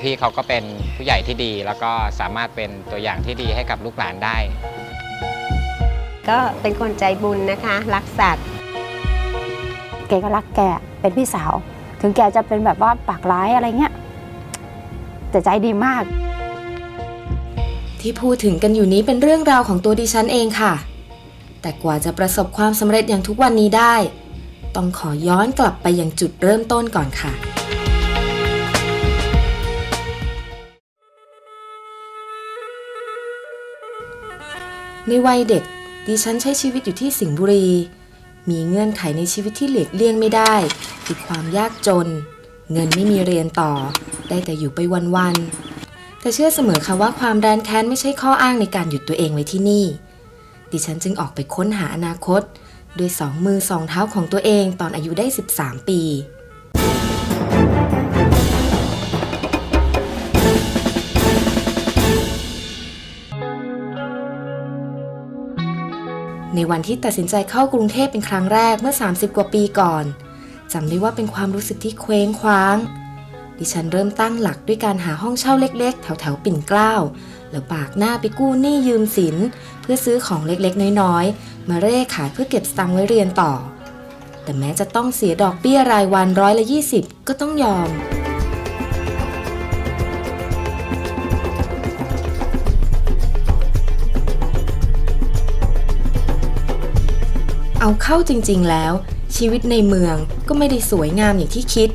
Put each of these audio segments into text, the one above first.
พี่เขาก็เป็นผู้ใหญ่ที่ดี แล้วก็สามารถเป็นตัวอย่างที่ดีให้กับลูกหลานได้ ก็เป็นคนใจบุญนะคะ รักสัตว์แกก็รักแกเป็นพี่สาว ถึงแกจะเป็นแบบว่าปากร้ายอะไรเงี้ยแต่ใจดีมาก ที่พูดถึงกันอยู่นี้เป็นเรื่องราวของตัวดิฉันเองค่ะ แต่กว่าจะประสบความสำเร็จอย่างทุกวันนี้ได้ ต้องขอย้อนกลับไปยังจุดเริ่มต้นก่อนค่ะ ในวัยเด็ก ดิฉันใช้ชีวิตอยู่ที่สิงห์บุรี มีเงื่อนไขในชีวิตที่หลีกเลี่ยงไม่ได้คือความยากจน เงินไม่มีเรียนต่อ ได้แต่อยู่ไปวันๆแต่เชื่อเสมอค่ะว่าความแรนแค้นไม่ใช่ข้ออ้างในการหยุดตัวเองไว้ที่นี่ ดิฉันจึงออกไปค้นหาอนาคต ด้วยสองมือสองเท้าของตัวเองตอนอายุได้ 13 ปี ในวันที่ตัดสินใจเข้ากรุงเทพเป็นครั้งแรกเมื่อ 30 กว่าปีก่อนจำได้ว่าเป็นความรู้สึกที่เคว้งคว้าง ดิฉันเริ่มตั้งหลักด้วยการหาห้องเช่าเล็กๆ แถวๆปิ่นเกล้า แล้วบากหน้าไปกู้หนี้ยืมสิน เพื่อซื้อของเล็กๆ น้อยๆ มาเร่ขายเพื่อเก็บสตังค์ไว้เรียนต่อ แต่แม้จะต้องเสียดอกเบี้ยรายวันร้อยละ20 ก็ต้องยอม เอาเข้าจริงๆแล้ว ชีวิตในเมืองก็ไม่ได้สวยงามอย่างที่คิด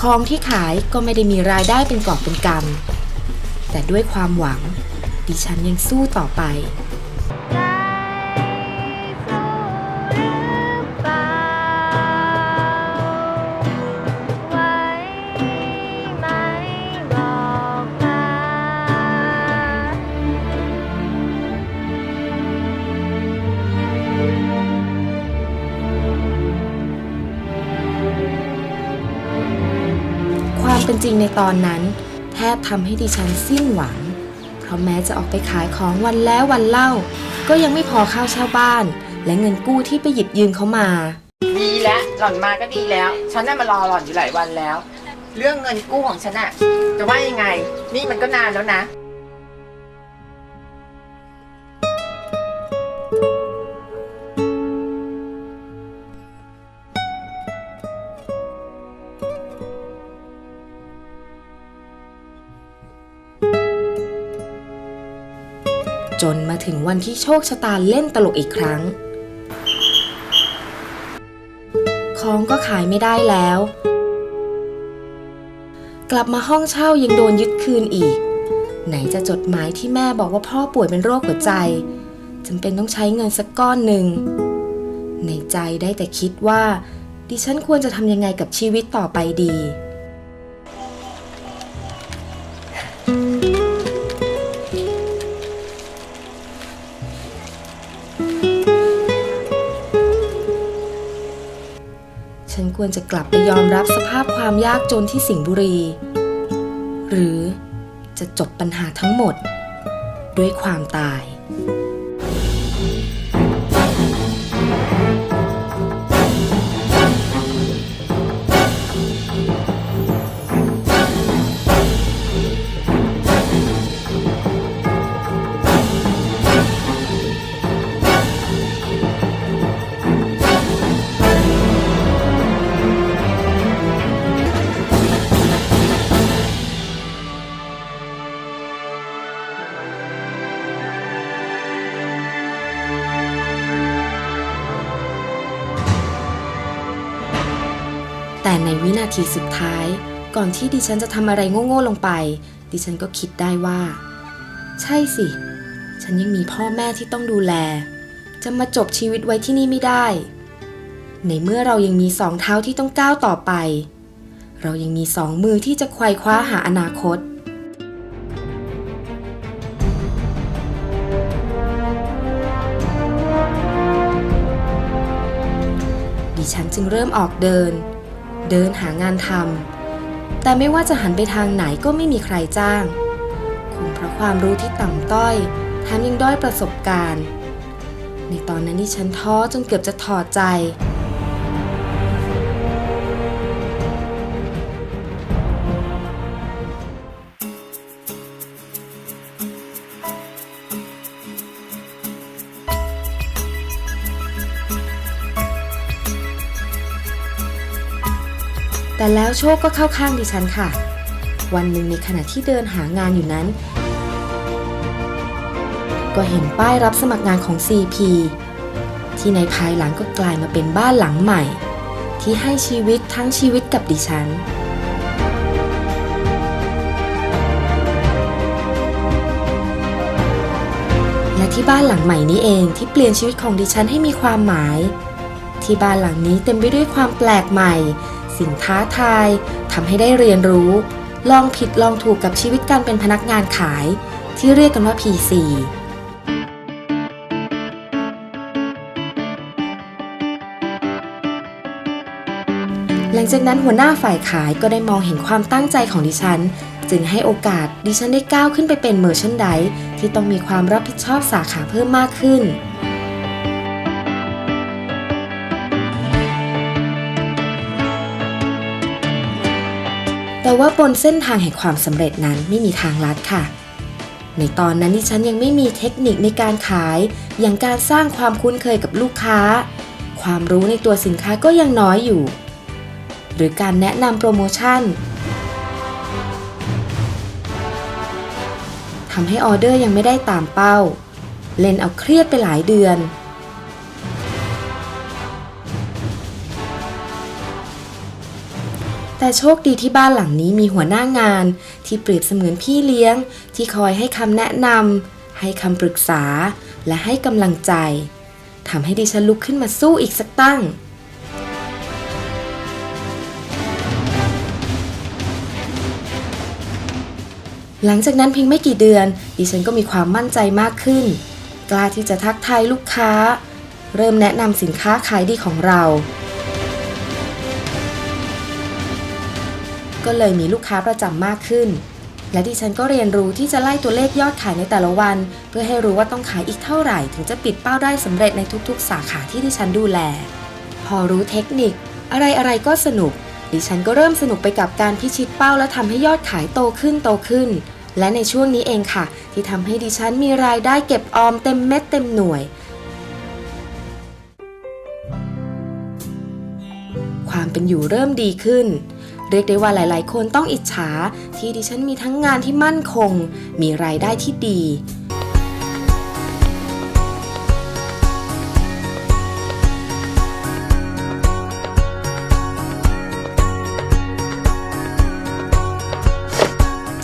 ของที่ขายก็ไม่ได้มีรายได้เป็นกอบเป็นกำแต่ด้วยความหวัง ดิฉันยังสู้ต่อไป เป็นจริงในตอนนั้น แทบทำให้ดิฉันสิ้นหวัง เพราะแม้จะออกไปขายของวันแล้ววันเล่า ก็ยังไม่พอค่าเช่าบ้าน และเงินกู้ที่ไปหยิบยืมเขามา ดีแล้วหล่อนมาก็ดีแล้ว ฉันน่ะมารอหล่อนอยู่หลายวันแล้ว เรื่องเงินกู้ของฉันอะจะว่ายังไง นี่มันก็นานแล้วนะ จนมาถึงวันที่โชคชะตาเล่นตลกอีกครั้ง ของก็ขายไม่ได้แล้ว กลับมาห้องเช่ายังโดนยึดคืนอีก ไหนจะจดหมายที่แม่บอกว่าพ่อป่วยเป็นโรคหัวใจจำเป็นต้องใช้เงินสักก้อนหนึ่ง ในใจได้แต่คิดว่า ดิฉันควรจะทำยังไงกับชีวิตต่อไปดี รจะกลับไปยอมรับสภาพความยากจนที่สิงห์บุรี หรือจะจบปัญหาทั้งหมด ด้วยความตาย ในวินาทีสุดท้าย ก่อนที่ดิฉันจะทำอะไรโง่ๆลงไป ดิฉันก็คิดได้ว่า ใช่สิ ฉันยังมีพ่อแม่ที่ต้องดูแล จะมาจบชีวิตไว้ที่นี่ไม่ได้ ในเมื่อเรายังมีสองเท้าที่ต้องก้าวต่อไป เรายังมีสองมือที่จะควายคว้าหาอนาคตดิฉันจึงเริ่มออกเดิน เดินหางานทำแต่ไม่ว่าจะหันไปทางไหนก็ไม่มีใครจ้าง คงเพราะความรู้ที่ต่ำต้อยแถมยังด้อยประสบการณ์ ในตอนนั้นที่ฉันท้อจนเกือบจะถอดใจ แล้วโชคก็เข้าข้างดิฉันค่ะ วันหนึ่งในขณะที่เดินหางานอยู่นั้น ก็เห็นป้ายรับสมัครงานของ CP ที่ในภายหลังก็กลายมาเป็นบ้านหลังใหม่ ที่ให้ชีวิตทั้งชีวิตกับดิฉันและที่บ้านหลังใหม่นี้เองที่เปลี่ยนชีวิตของดิฉันให้มีความหมาย ที่บ้านหลังนี้เต็มไปด้วยความแปลกใหม่ สิ่งท้าทายทำให้ได้เรียนรู้ ลองผิดลองถูกกับชีวิตการเป็นพนักงานขาย ที่เรียกกันว่า PC หลังจากนั้นหัวหน้าฝ่ายขายก็ได้มองเห็นความตั้งใจของดิฉัน จึงให้โอกาสดิฉันได้ก้าวขึ้นไปเป็นเมอร์ชันไดที่ต้องมีความรับผิดชอบสาขาเพิ่มมากขึ้น แต่ว่าบนเส้นทางแห่งความสำเร็จนั้นไม่มีทางลัดค่ะ ในตอนนั้นดิฉันยังไม่มีเทคนิคในการขาย อย่างการสร้างความคุ้นเคยกับลูกค้า ความรู้ในตัวสินค้าก็ยังน้อยอยู่ หรือการแนะนำโปรโมชั่นทำให้ออเดอร์ยังไม่ได้ตามเป้า เล่นเอาเครียดไปหลายเดือน แต่โชคดีที่บ้านหลังนี้มีหัวหน้างาน ที่เปรียบเสมือนพี่เลี้ยง ที่คอยให้คำแนะนำให้คำปรึกษา และให้กำลังใจทำให้ดิฉันลุกขึ้นมาสู้อีกสักตั้ง หลังจากนั้นเพียงไม่กี่เดือน ดิฉันก็มีความมั่นใจมากขึ้น กล้าที่จะทักทายลูกค้า เริ่มแนะนำสินค้าขายดีของเรา ก็เลยมีลูกค้าประจำมากขึ้น และดิฉันก็เรียนรู้ที่จะไล่ตัวเลขยอดขายในแต่ละวัน เพื่อให้รู้ว่าต้องขายอีกเท่าไหร่ ถึงจะปิดเป้าได้สำเร็จในทุกๆ สาขาที่ดิฉันดูแล พอรู้เทคนิค อะไรๆก็สนุก ดิฉันก็เริ่มสนุกไปกับการพิชิตเป้าและทำให้ยอดขายโตขึ้นโตขึ้น และในช่วงนี้เองค่ะ ที่ทำให้ดิฉันมีรายได้เก็บออมเต็มเม็ดเต็มหน่วยความเป็นอยู่เริ่มดีขึ้น เรียกได้ว่าหลาย ๆ คนต้องอิจฉา ที่ดิฉันมีทั้งงานที่มั่นคง มีรายได้ที่ดี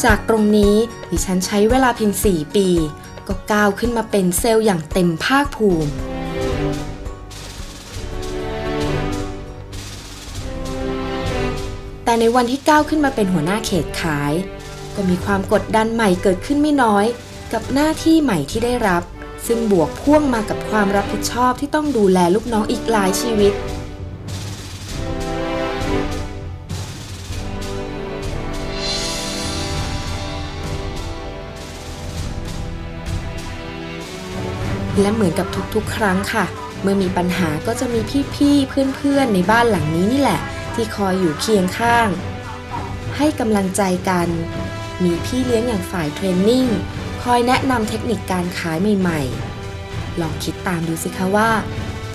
จากตรงนี้ดิฉันใช้เวลาเพียง 4 ปี ก็ก้าวขึ้นมาเป็นเซลล์อย่างเต็มภาคภูมิ แต่ในวันที่ก้าวขึ้นมาเป็นหัวหน้าเขตขาย ก็มีความกดดันใหม่เกิดขึ้นไม่น้อย กับหน้าที่ใหม่ที่ได้รับ ซึ่งบวกพ่วงมากับความรับผิดชอบที่ต้องดูแลลูกน้องอีกหลายชีวิตและเหมือนกับทุกๆ ครั้งค่ะ เมื่อมีปัญหาก็จะมีพี่ๆ เพื่อนๆ ในบ้านหลังนี้นี่แหละ ที่คอยอยู่เคียงข้าง ให้กำลังใจกัน มีพี่เลี้ยงอย่างฝ่ายเทรนนิ่งคอยแนะนำเทคนิคการขายใหม่ๆ ลองคิดตามดูสิคะว่า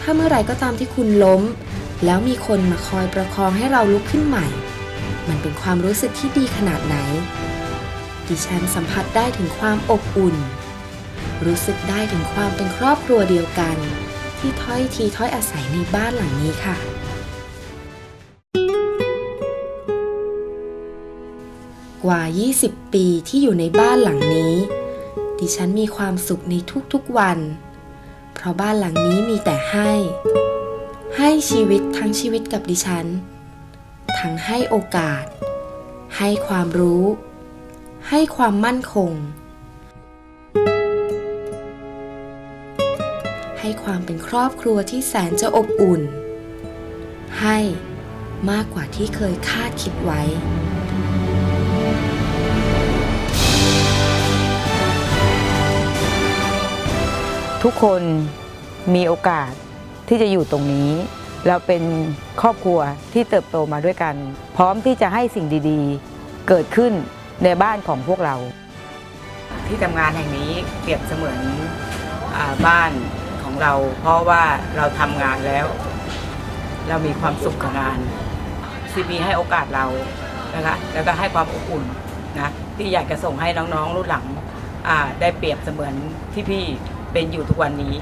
ถ้าเมื่อไหร่ก็ตามที่คุณล้ม แล้วมีคนมาคอยประคองให้เราลุกขึ้นใหม่ มันเป็นความรู้สึกที่ดีขนาดไหน ดิฉันสัมผัสได้ถึงความอบอุ่น รู้สึกได้ถึงความเป็นครอบครัวเดียวกัน ที่ถ้อยทีถ้อยอาศัยในบ้านหลังนี้ค่ะ กว่า 20 ปีที่อยู่ในบ้านหลังนี้ ดิฉันมีความสุขในทุกๆวัน เพราะบ้านหลังนี้มีแต่ให้ ให้ชีวิตทั้งชีวิตกับดิฉัน ทั้งให้โอกาส ให้ความรู้ ให้ความมั่นคง ให้ความเป็นครอบครัวที่แสนจะอบอุ่น ให้มากกว่าที่เคยคาดคิดไว้ ทุกคนมีโอกาสที่จะอยู่ตรงนี้ เราเป็นครอบครัวที่เติบโตมาด้วยกัน พร้อมที่จะให้สิ่งดีๆ เกิดขึ้นในบ้านของพวกเรา ที่ทำงานแห่งนี้เปรียบเสมือนบ้านของเรา เพราะว่าเราทำงานแล้ว เรามีความสุขกับงานซีพีให้โอกาสเรานะคะแล้วก็ให้ความอบอุ่นนะที่อยากจะส่งให้น้องๆรุ่นหลังได้เปรียบเสมือนที่พี่ เป็นอยู่ทุกวันนี้